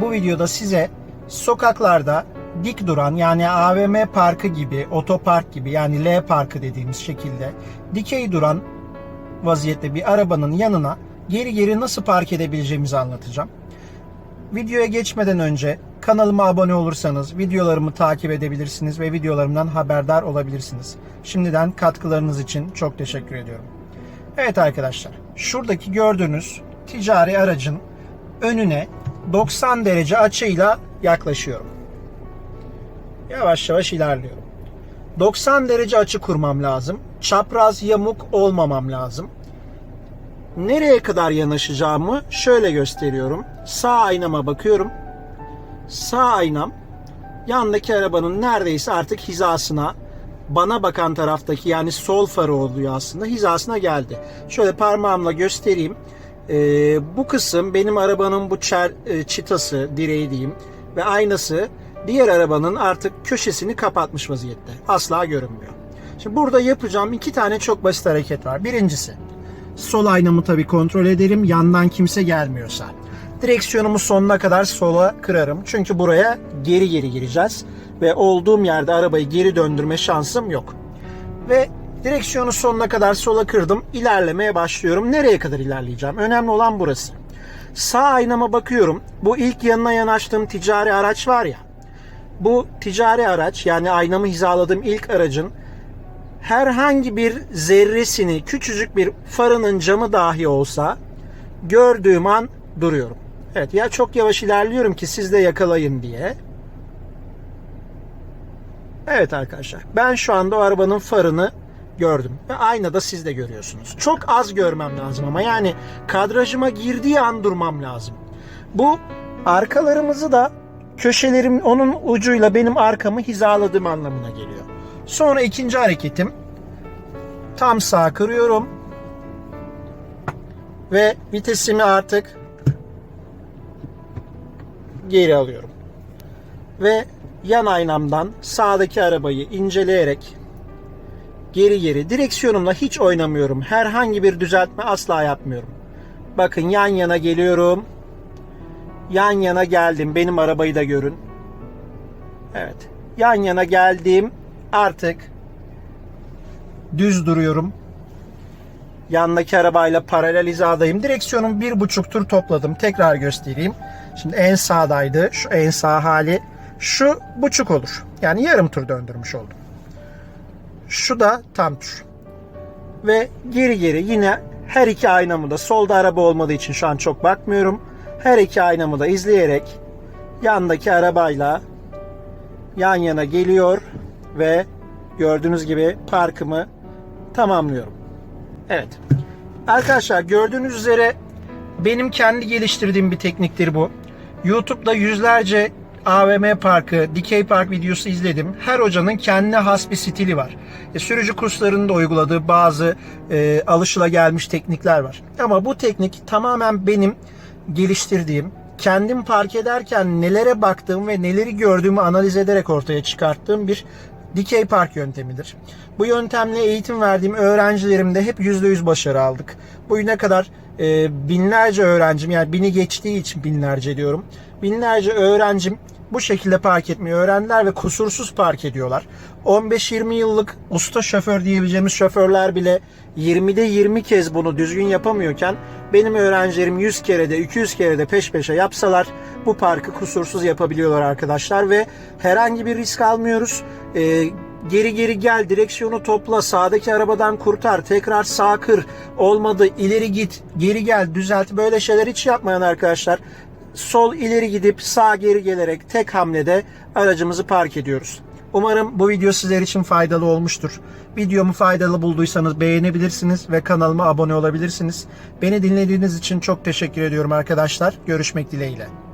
bu videoda size sokaklarda dik duran yani AVM parkı gibi, otopark gibi yani L parkı dediğimiz şekilde dikey duran vaziyette bir arabanın yanına geri geri nasıl park edebileceğimizi anlatacağım. Videoya geçmeden önce kanalıma abone olursanız videolarımı takip edebilirsiniz ve videolarımdan haberdar olabilirsiniz. Şimdiden katkılarınız için çok teşekkür ediyorum. Evet arkadaşlar, şuradaki gördüğünüz ticari aracın önüne 90 derece açıyla yaklaşıyorum. Yavaş yavaş ilerliyorum. 90 derece açı kurmam lazım. Çapraz yamuk olmamam lazım. Nereye kadar yanaşacağımı şöyle gösteriyorum. Sağ aynama bakıyorum. Sağ aynam yandaki arabanın neredeyse artık hizasına bana bakan taraftaki yani sol farı oluyor aslında hizasına geldi. Şöyle parmağımla göstereyim. Ee, bu kısım benim arabanın bu çer, e, çıtası direği diyeyim ve aynası diğer arabanın artık köşesini kapatmış vaziyette. Asla görünmüyor. Şimdi burada yapacağım iki tane çok basit hareket var. Birincisi sol aynamı tabii kontrol ederim yandan kimse gelmiyorsa. Direksiyonumu sonuna kadar sola kırarım. Çünkü buraya geri geri gireceğiz ve olduğum yerde arabayı geri döndürme şansım yok. Ve direksiyonu sonuna kadar sola kırdım. İlerlemeye başlıyorum. Nereye kadar ilerleyeceğim? Önemli olan burası. Sağ aynama bakıyorum. Bu ilk yanına yanaştığım ticari araç var ya. Bu ticari araç yani aynamı hizaladığım ilk aracın herhangi bir zerresini küçücük bir farının camı dahi olsa gördüğüm an duruyorum. Evet ya çok yavaş ilerliyorum ki siz de yakalayın diye. Evet arkadaşlar ben şu anda o arabanın farını gördüm ve aynada siz de görüyorsunuz. Çok az görmem lazım ama yani kadrajıma girdiği an durmam lazım. Bu arkalarımızı da köşelerim onun ucuyla benim arkamı hizaladığım anlamına geliyor. Sonra ikinci hareketim tam sağ kırıyorum ve vitesimi artık geri alıyorum. Ve yan aynamdan sağdaki arabayı inceleyerek geri geri direksiyonumla hiç oynamıyorum. Herhangi bir düzeltme asla yapmıyorum. Bakın yan yana geliyorum. Yan yana geldim. Benim arabayı da görün. Evet. Yan yana geldim. Artık düz duruyorum. Yandaki arabayla paralel hizadayım. Direksiyonumu bir buçuk tur topladım. Tekrar göstereyim. Şimdi en sağdaydı. Şu en sağ hali. Şu buçuk olur. Yani yarım tur döndürmüş oldum. Şu da tam tur. Ve geri geri yine her iki aynamı da solda araba olmadığı için şu an çok bakmıyorum. Her iki aynamı da izleyerek yandaki arabayla yan yana geliyor ve gördüğünüz gibi parkımı tamamlıyorum. Evet. Arkadaşlar gördüğünüz üzere benim kendi geliştirdiğim bir tekniktir bu. YouTube'da yüzlerce AVM parkı, dikey park videosu izledim. Her hocanın kendine has bir stili var. E, sürücü kurslarında uyguladığı bazı e, alışılagelmiş teknikler var. Ama bu teknik tamamen benim geliştirdiğim, kendim park ederken nelere baktığım ve neleri gördüğümü analiz ederek ortaya çıkarttığım bir dikey park yöntemidir. Bu yöntemle eğitim verdiğim öğrencilerimde hep %100 başarı aldık. Bugüne kadar e, binlerce öğrencim yani bini geçtiği için binlerce diyorum. Binlerce öğrencim bu şekilde park etmeyi öğrendiler ve kusursuz park ediyorlar. 15-20 yıllık usta şoför diyebileceğimiz şoförler bile 20'de 20 kez bunu düzgün yapamıyorken benim öğrencilerim 100 kere de 200 kere de peş peşe yapsalar bu parkı kusursuz yapabiliyorlar arkadaşlar ve herhangi bir risk almıyoruz. Ee, geri geri gel direksiyonu topla sağdaki arabadan kurtar tekrar sağ kır olmadı ileri git geri gel düzelt böyle şeyler hiç yapmayan arkadaşlar sol ileri gidip sağ geri gelerek tek hamlede aracımızı park ediyoruz. Umarım bu video sizler için faydalı olmuştur. Videomu faydalı bulduysanız beğenebilirsiniz ve kanalıma abone olabilirsiniz. Beni dinlediğiniz için çok teşekkür ediyorum arkadaşlar. Görüşmek dileğiyle.